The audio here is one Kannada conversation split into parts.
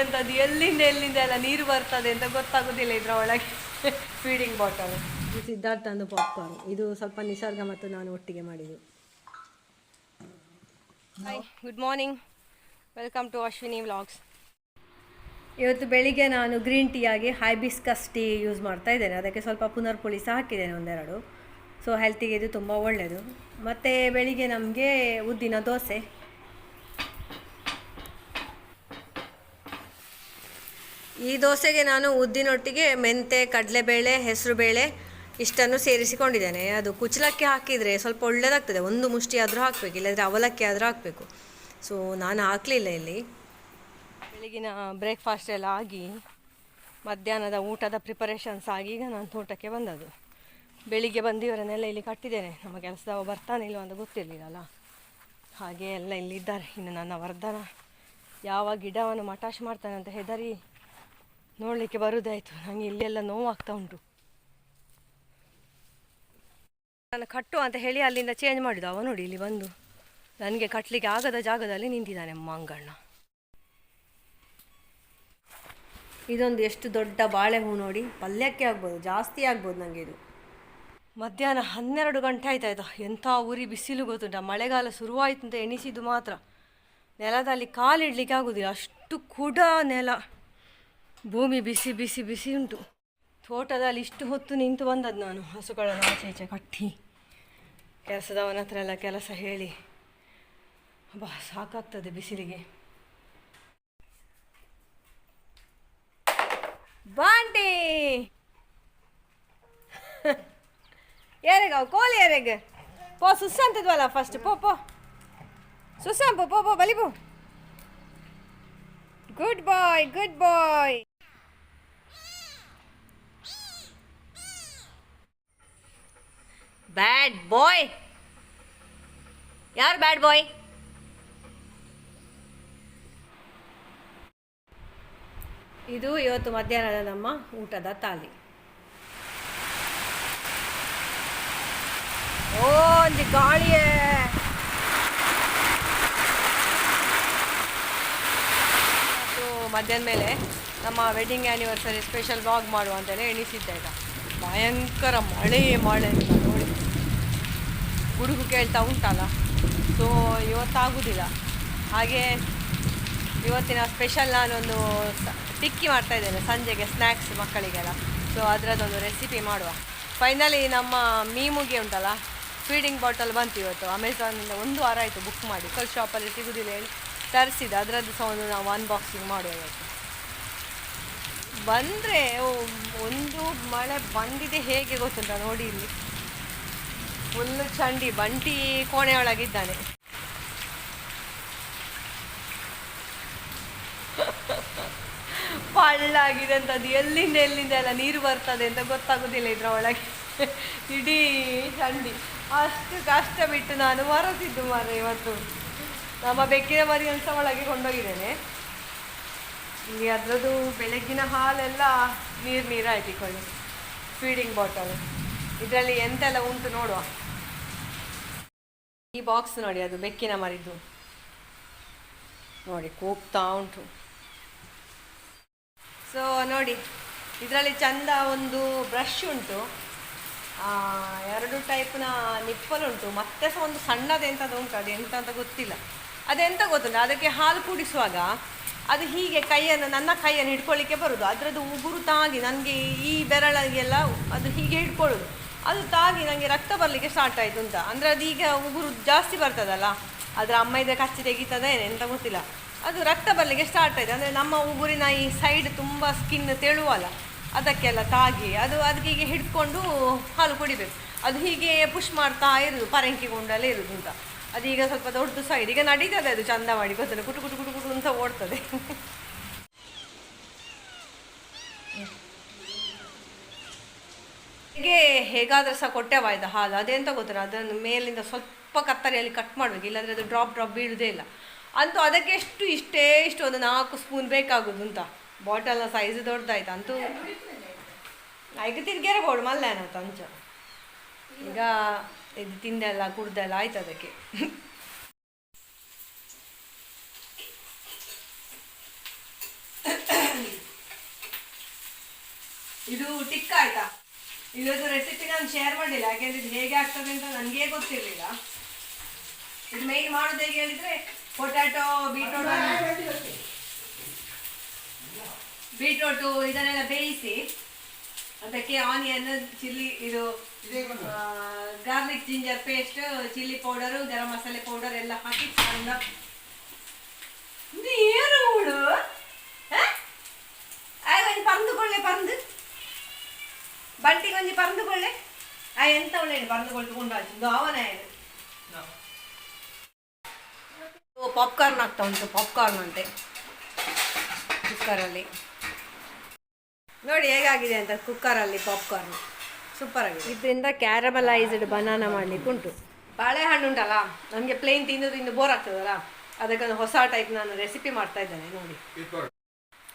ಅಂತ ಎಲ್ಲಿಂದ ಎಲ್ಲಿಂದ ಎಲ್ಲ ನೀರು ಬರ್ತದೆ ಅಂತ ಗೊತ್ತಾಗೋದಿಲ್ಲ ಇದರ ಒಳಗೆ ಫೀಡಿಂಗ್ ಬಾಟಲ್ ಸಿದ್ಧಾರ್ಥಂದು ಪಾಪ್ಕಾರ್ನ್ ಇದು ಸ್ವಲ್ಪ ನಿಸರ್ಗ ಮತ್ತು ನಾನು ಒಟ್ಟಿಗೆ ಮಾಡಿದ್ದು. Hi good morning welcome to Ashwini vlogs ಇವತ್ತು ಬೆಳಿಗ್ಗೆ ನಾನು ಗ್ರೀನ್ ಟೀ ಆಗಿ ಹೈಬಿಸ್ಕಸ್ ಟೀ ಯೂಸ್ ಮಾಡ್ತಾ ಇದ್ದೇನೆ. ಅದಕ್ಕೆ ಸ್ವಲ್ಪ ಪುನರ್ಪುಳಿ ಸಹ ಹಾಕಿದ್ದೇನೆ ಒಂದೆರಡು. ಸೊ ಹೆಲ್ತಿಗೆ ಇದು ತುಂಬ ಒಳ್ಳೆಯದು ಮತ್ತು ಬೆಳಿಗ್ಗೆ ನಮಗೆ ಉದ್ದಿನ ದೋಸೆ. ಈ ದೋಸೆಗೆ ನಾನು ಉದ್ದಿನೊಟ್ಟಿಗೆ ಮೆಂತೆ, ಕಡಲೆಬೇಳೆ, ಹೆಸರುಬೇಳೆ ಇಷ್ಟನ್ನು ಸೇರಿಸಿಕೊಂಡಿದ್ದೇನೆ. ಅದು ಕುಚಲಕ್ಕಿ ಹಾಕಿದರೆ ಸ್ವಲ್ಪ ಒಳ್ಳೆಯದಾಗ್ತದೆ ಒಂದು ಮುಷ್ಟಿ ಆದರೂ ಹಾಕಬೇಕು, ಇಲ್ಲದ್ರೆ ಅವಲಕ್ಕಿ ಆದರೂ ಹಾಕಬೇಕು. ಸೊ ನಾನು ಹಾಕಲಿಲ್ಲ ಇಲ್ಲಿ. ಬೆಳಗಿನ ಬ್ರೇಕ್ಫಾಸ್ಟ್ ಎಲ್ಲ ಆಗಿ, ಮಧ್ಯಾಹ್ನದ ಊಟದ ಪ್ರಿಪರೇಷನ್ಸ್ ಆಗಿ ಈಗ ನಾನು ತೋಟಕ್ಕೆ ಬಂದದ್ದು. ಬೆಳಿಗ್ಗೆ ಬಂದಿವರನ್ನೆಲ್ಲ ಇಲ್ಲಿ ಕಟ್ಟಿದ್ದೇನೆ. ನಮ್ಮ ಕೆಲಸದವ ಬರ್ತಾನೆ ಇಲ್ಲ ಅಂತ ಗೊತ್ತಿರಲಿಲ್ಲಲ್ಲ. ಹಾಗೆ ಎಲ್ಲ ಇಲ್ಲಿದ್ದಾರೆ ಇನ್ನು ನನ್ನ ವರ್ಧನ. ಯಾವ ಗಿಡವನ್ನು ಮಟಾಶ್ ಮಾಡ್ತಾನೆ ಅಂತ ಹೆದರಿ ನೋಡಲಿಕ್ಕೆ ಬರುದಾಯ್ತು. ನನಗೆ ಇಲ್ಲೆಲ್ಲ ನೋವಾಗ್ತಾ ಉಂಟು. ನಾನು ಕಟ್ಟು ಅಂತ ಹೇಳಿ ಅಲ್ಲಿಂದ ಚೇಂಜ್ ಮಾಡಿದ ಅವ ನೋಡಿ, ಇಲ್ಲಿ ಬಂದು ನನಗೆ ಕಟ್ಟಲಿಕ್ಕೆ ಆಗದ ಜಾಗದಲ್ಲಿ ನಿಂತಿದ್ದಾನೆ ಮಂಗಣ್ಣ ಇದೊಂದು ಎಷ್ಟು ದೊಡ್ಡ ಬಾಳೆಹೂ ನೋಡಿ. ಪಲ್ಯಕ್ಕೆ ಆಗ್ಬೋದು, ಜಾಸ್ತಿ ಆಗ್ಬೋದು ನನಗೆ ಇದು. ಮಧ್ಯಾಹ್ನ ಹನ್ನೆರಡು ಗಂಟೆ ಆಯ್ತಾಯ್ತಾ ಎಂಥ ಉರಿ ಬಿಸಿಲು ಗೊತ್ತುಂಟ. ಮಳೆಗಾಲ ಶುರುವಾಯಿತು ಅಂತ ಎಣಿಸಿದ್ದು ಮಾತ್ರ. ನೆಲದಲ್ಲಿ ಕಾಲಿಡ್ಲಿಕ್ಕೆ ಆಗೋದಿಲ್ಲ. ಅಷ್ಟು ಕೂಡ ನೆಲ. ಭೂಮಿ ಬಿಸಿ ಬಿಸಿ ಬಿಸಿ ಉಂಟು. ತೋಟದಲ್ಲಿ ಇಷ್ಟು ಹೊತ್ತು ನಿಂತು ಬಂದದ್ದು ನಾನು. ಹಸುಗಳನ್ನು ಆಚೆ ಈಚೆ ಕಟ್ಟಿ. ಕೆಲಸದವನ ಹತ್ರ ಎಲ್ಲ ಕೆಲಸ ಹೇಳಿ. ಬಾ ಸಾಕಾಗ್ತದೆ ಬಿಸಿಲಿಗೆ. ಬಾಂಟಿ! ಯಾರೆಗ ಕೋಲಿ ಯಾರೆಗ ಪೋ ಸುಸ್ಸ ಅಂತಿದ್ವಲ್ಲ ಫಸ್ಟ್ ಪೋ ಪೋ. ಸುಸ್ಸ ಪೋ ಪೋ, ಬಲಿ good boy good boy bad boy ಯಾರು ಬ್ಯಾಡ್ ಬಾಯ್ ಇದು ಇವತ್ತು ಮಧ್ಯಾಹ್ನದ ನಮ್ಮ ಊಟದ ತಾಲಿ. ಓ, ಒಂದು ಗಾಳಿಯೇ. ಮಧ್ಯಾಹ್ನ ಮೇಲೆ ನಮ್ಮ ವೆಡ್ಡಿಂಗ್ ಆ್ಯನಿವರ್ಸರಿ ಸ್ಪೆಷಲ್ ವ್ಲಾಗ್ ಮಾಡುವ ಅಂತಲೇ ಎಣಿಸಿದ್ದೆ ಈಗ. ಭಯಂಕರ ಮಳೆ ಮಳೆ. ಗುಡುಗು ಕೇಳ್ತಾ ಉಂಟಲ್ಲ? ಸೊ ಇವತ್ತಾಗುವುದಿಲ್ಲ ಹಾಗೆ ಇವತ್ತಿನ ಸ್ಪೆಷಲ್ ನಾನೊಂದು ಟಿಕ್ಕಿ ಮಾಡ್ತಾ ಇದ್ದೇನೆ ಸಂಜೆಗೆ ಸ್ನ್ಯಾಕ್ಸ್ ಮಕ್ಕಳಿಗೆಲ್ಲ. ಸೊ ಅದರದ್ದೊಂದು ರೆಸಿಪಿ ಮಾಡುವ. ಫೈನಲಿ ನಮ್ಮ ಮೀಮುಗೆ ಉಂಟಲ್ಲ? ಫೀಡಿಂಗ್ ಬಾಟಲ್ ಬಂತು ಇವತ್ತು. ಅಮೆಝಾನಿಂದ ಒಂದು ವಾರ ಆಯಿತು ಬುಕ್ ಮಾಡಿ. ಕಲ್ ಶಾಪಲ್ಲಿ ಸಿಗುವುದಿಲ್ಲ ಹೇಳಿ ತರಿಸಿದೆ ಅದರದ್ದು ಸಹ ಒಂದು ನಾವು ಅನ್ಬಾಕ್ಸಿಂಗ್ ಮಾಡುವ ಇವತ್ತು. ಬಂದರೆ ಒಂದು ಮಳೆ ಬಂದಿದೆ ಹೇಗೆ ಗೊತ್ತುಂಟ ನೋಡಿ ಇಲ್ಲಿ. ಫುಲ್ಲು ಚಂಡಿ, ಬಂಟಿ ಕೋಣೆಯೊಳಗಿದ್ದಾನೆ. ಪಳ್ಳಾಗಿದೆ ಅಂತ ಅದು ಎಲ್ಲಿಂದ ಎಲ್ಲಿಂದ ಎಲ್ಲ ನೀರು ಬರ್ತದೆ ಅಂತ ಗೊತ್ತಾಗೋದಿಲ್ಲ ಇದರ ಒಳಗೆ ಇಡೀ ಚಂಡಿ. ಅಷ್ಟು ಕಷ್ಟ ಬಿಟ್ಟು ನಾನು ಮರೆತಿದ್ದು ಮರ ಇವತ್ತು. ನಮ್ಮ ಬೆಕ್ಕಿನ ಮರಿಯನ್ನು ಸಹ ಒಳಗೆ ಕೊಂಡೋಗಿದ್ದೇನೆ. ಇಲ್ಲಿ ಅದರದ್ದು ಬೆಳಗ್ಗಿನ ಹಾಲೆಲ್ಲ ನೀರು ನೀರು ಹಾಕಿಕೊಳ್ಳಿ ಫೀಡಿಂಗ್ ಬಾಟಲ್ ಇದರಲ್ಲಿ ಎಂತೆಲ್ಲ ಉಂಟು ನೋಡುವ. ಈ ಬಾಕ್ಸ್ ನೋಡಿ, ಅದು ಬೆಕ್ಕಿನ ಮರಿದ್ದು ನೋಡಿ, ಕೂಗ್ತಾ ಉಂಟು. ಸೊ ನೋಡಿ, ಇದರಲ್ಲಿ ಚಂದ ಒಂದು ಬ್ರಷ್ ಉಂಟು. ಎರಡು ಟೈಪ್ನ ನಿಪ್ಪಲ್ ಉಂಟು. ಮತ್ತೆ ಸಹ ಒಂದು ಸಣ್ಣದು ಎಂಥದ್ದು ಉಂಟು, ಅದು ಎಂತ ಅಂತ ಗೊತ್ತಿಲ್ಲ ಅದೆಂತ ಗೊತ್ತಿಲ್ಲ ಅದಕ್ಕೆ ಹಾಲು ಕುಡಿಸುವಾಗ ಅದು ಹೀಗೆ ಕೈಯನ್ನು, ನನ್ನ ಕೈಯನ್ನು ಹಿಡ್ಕೊಳ್ಳಿಕ್ಕೆ ಬರೋದು. ಅದರದ್ದು ಉಗುರು ತಾಗಿ, ನನಗೆ ಈ ಬೆರಳಿಗೆಲ್ಲ ಅದು ಹೀಗೆ ಹಿಡ್ಕೊಳ್ಳೋದು. ಅದು ತಾಗಿ ನನಗೆ ರಕ್ತ ಬರಲಿಕ್ಕೆ ಸ್ಟಾರ್ಟ್ ಆಯಿತು ಅಂತ. ಅಂದರೆ ಈಗ ಉಗುರು ಜಾಸ್ತಿ ಬರ್ತದಲ್ಲ, ಅದರ ಅಮ್ಮ ಇದೆ ಕಚ್ಚಿ ತೆಗಿತದೆ ಎಂತ ಗೊತ್ತಿಲ್ಲ. ಅದು ರಕ್ತ ಬರಲಿಕ್ಕೆ ಸ್ಟಾರ್ಟ್ ಆಯಿತು. ಅಂದರೆ ನಮ್ಮ ಉಗುರಿನ ಈ ಸೈಡ್ ತುಂಬ ಸ್ಕಿನ್ ತೆಳುವಲ್ಲ, ಅದಕ್ಕೆಲ್ಲ ತಾಗಿ ಅದು ಅದಕ್ಕೆ ಹೀಗೆ ಹಿಡ್ಕೊಂಡು ಹಾಲು ಕುಡಿಬೇಕು. ಅದು ಹೀಗೆ ಪುಷ್ ಮಾಡ್ತಾ ಇರೋದು, ಪರಂಕಿ ಗುಂಡಲ್ಲೇ ಇರೋದು ಅಂತ. ಅದೀಗ ಸ್ವಲ್ಪ ದೊಡ್ಡದು ಸೈಡ್ ಈಗ ನಡೀತದೆ ಅದು ಚಂದ ಮಾಡಿ ಗೊತ್ತಿಲ್ಲ ಕುಟು ಕುಟು ಕುಟು ಕುಟು ಅಂತ ಓಡ್ತದೆ. ಹೇಗೆ ಹೇಗಾದರೂ ಸಹ ಕೊಟ್ಟೆ ಬಾಯ್ದು ಹಾಲು. ಅದೆಂತ ಗೊತ್ತಿಲ್ಲ ಅದನ್ನು ಮೇಲಿಂದ ಸ್ವಲ್ಪ ಕತ್ತರಿಯಲ್ಲಿ ಕಟ್ ಮಾಡಬೇಕು. ಇಲ್ಲಾಂದರೆ ಅದು ಡ್ರಾಪ್ ಡ್ರಾಪ್ ಬೀಳುವುದೇ ಇಲ್ಲ. ಅಂತೂ ಅದಕ್ಕೆ ಎಷ್ಟು ಇಷ್ಟೇ, ಇಷ್ಟು ಒಂದು ನಾಲ್ಕು ಸ್ಪೂನ್ ಬೇಕಾಗೋದು ಅಂತ. ಬಾಟಲ್ನ ಸೈಜ್ ದೊಡ್ಡದಾಯ್ತು. ಅಂತೂ ಆಯ್ಕೆ ತಿರ್ಗೇರೆ ಬೋಡು ಏನಂತ ಅಂಚ ಈಗ ಇದು ತಿಂದೆಲ್ಲ, ಕುಡ್ದೆಲ್ಲ ಆಯ್ತು ಅದಕ್ಕೆ. ಇದು ಟಿಕ್ ಆಯ್ತಾ? ಇವತ್ತು ರೆಸಿಪಿ ನಾನು ಶೇರ್ ಮಾಡಿಲ್ಲ ಯಾಕೆಂದ್ರೆ ಇದು ಹೇಗೆ ಆಗ್ತದೆ ಅಂತ ನನಗೆ ಗೊತ್ತಿರಲಿಲ್ಲ. ಇದು ಮೈನ್ ಮಾಡೋದು ಹೇಗೆ ಹೇಳಿದ್ರೆ ಪೊಟ್ಯಾಟೊ ಬೀಟ್ರೋಟ್ ಬೀಟ್ರೋಟು ಇದನ್ನೆಲ್ಲ ಬೇಯಿಸಿ ಅದಕ್ಕೆ ಆನಿಯನ್ ಚಿಲ್ಲಿ ಇದು garlic ginger paste chilli powder garam masala powder ಎಲ್ಲ ಹಾಕಿ ಚಂದ ನೀರು ಹುಡು ಒಂಜಿ ಪರಂದುಕೊಳ್ಳೆ ಪರಂದು ಬಂಟಿಗೆ ಒಂಜಿ ಪರಂದುಕೊಳ್ಳೆ. ಆ ಎಂತ ಒಳ್ಳೆ ಪರಂದುಕೊಳ್ತು ಕೊಂಡು ಅವನ ಪಾಪ್ಕಾರ್ನ್ ಆಗ್ತಾ ಉಂಟು ಪಾಪ್ಕಾರ್ನ್ ಅಂತೆ. ಕುಕ್ಕರಲ್ಲಿ ನೋಡಿ ಹೇಗಾಗಿದೆ ಅಂತ ಕುಕ್ಕರಲ್ಲಿ ಪಾಪ್ಕಾರ್ನ್ ಸೂಪರ್ ಆಗಿದೆ. ಇದರಿಂದ ಕ್ಯಾರಮಲೈಸ್ಡ್ ಬನಾನ ಮಾಡ್ಲಿಕ್ಕೆ ಉಂಟು. ಬಾಳೆಹಣ್ಣು ಉಂಟಲ್ಲ ನಮಗೆ ಪ್ಲೇನ್ ತಿಂದು ತಿಂದು ಬೋರ್ ಆಗ್ತದಲ್ಲ ಅದಕ್ಕೊಂದು ಹೊಸ ಟೈಪ್ ನಾನು ರೆಸಿಪಿ ಮಾಡ್ತಾ ಇದ್ದೇನೆ ನೋಡಿ.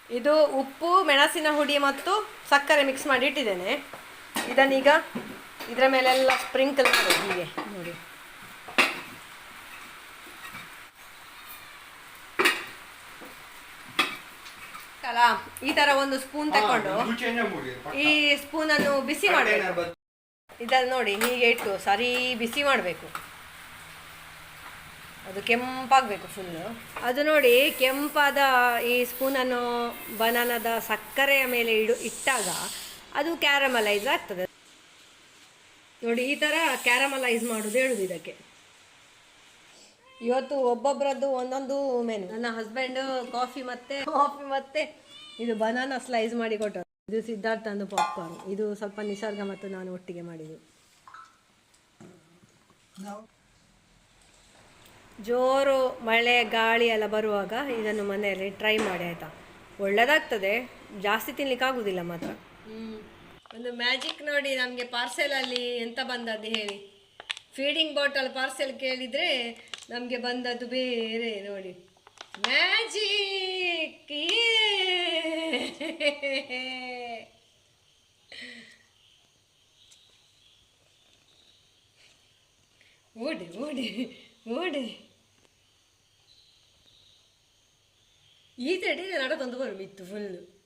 ಇದು ಉಪ್ಪು ಮೆಣಸಿನ ಹುಡಿ ಮತ್ತು ಸಕ್ಕರೆ ಮಿಕ್ಸ್ ಮಾಡಿ ಇಟ್ಟಿದ್ದೇನೆ. ಇದನ್ನೀಗ ಇದರ ಮೇಲೆಲ್ಲ ಸ್ಪ್ರಿಂಕಲ್ ಮಾಡೋದು ಹೀಗೆ ನೋಡಿ. ಅಲ್ಲ ಈ ತರ ಒಂದು ಸ್ಪೂನ್ ತಕೊಂಡು ಈ ಸ್ಪೂನ್ ಅನ್ನು ಬಿಸಿ ಮಾಡಬೇಕು. ಇದನ್ನು ನೋಡಿ ಹೀಗೆ ಇಟ್ಟು ಸರಿ ಬಿಸಿ ಮಾಡಬೇಕು. ಅದು ಕೆಂಪಾಗಬೇಕು ಫುಲ್ ಅದು ನೋಡಿ ಕೆಂಪಾದ ಈ ಸ್ಪೂನನ್ನು ಬನಾನದ ಸಕ್ಕರೆಯ ಮೇಲೆ ಇಡು ಇಟ್ಟಾಗ ಅದು ಕ್ಯಾರಮಲೈಸ್ ಆಗ್ತದೆ. ನೋಡಿ ಈ ಥರ ಕ್ಯಾರಮಲೈಸ್ ಮಾಡೋದು ಹೇಳುದು ಇದಕ್ಕೆ. ಇವತ್ತು ಒಬ್ಬೊಬ್ಬರದ್ದು ಒಂದೊಂದು ಮೆನು ನನ್ನ ಹಸ್ಬೆಂಡು ಕಾಫಿ ಮತ್ತೆ ಕಾಫಿ ಮತ್ತೆ ಇದು ಬನಾನಾ ಸ್ಲೈಸ್ ಮಾಡಿ ಕೊಟ್ಟರು. ಇದು ಸಿದ್ಧಾರ್ಥಂದು ಪಾಪ್ಕಾರ್ನ್ ಇದು ಸ್ವಲ್ಪ ನಿಸರ್ಗ ಮತ್ತು ನಾನು ಒಟ್ಟಿಗೆ ಮಾಡಿದ್ದು. ಜೋರು ಮಳೆ, ಗಾಳಿ ಎಲ್ಲ ಬರುವಾಗ ಇದನ್ನು ಮನೆಯಲ್ಲಿ ಟ್ರೈ ಮಾಡಿ ಆಯಿತಾ? ಒಳ್ಳೆದಾಗ್ತದೆ. ಜಾಸ್ತಿ ತಿನ್ಲಿಕ್ಕೆ ಆಗುದಿಲ್ಲ ಮಾತ್ರ. ಒಂದು ಮ್ಯಾಜಿಕ್ ನೋಡಿ ನಮಗೆ ಪಾರ್ಸೆಲಲ್ಲಿ ಎಂತ ಬಂದದ್ದು ಹೇಳಿ? ಫೀಡಿಂಗ್ ಬಾಟಲ್ ಪಾರ್ಸೆಲ್ ಕೇಳಿದರೆ ನಮಗೆ ಬಂದದ್ದು ಬೇರೆ ನೋಡಿ. ಮ್ಯಾಜಿಕ್ ಓಡಿ ಓಡಿ ಓಡಿ. ಈ ತಡಿ ನಡಕೊಂದು ಬರು ಮಿತ್ತು ಫುಲ್ಲು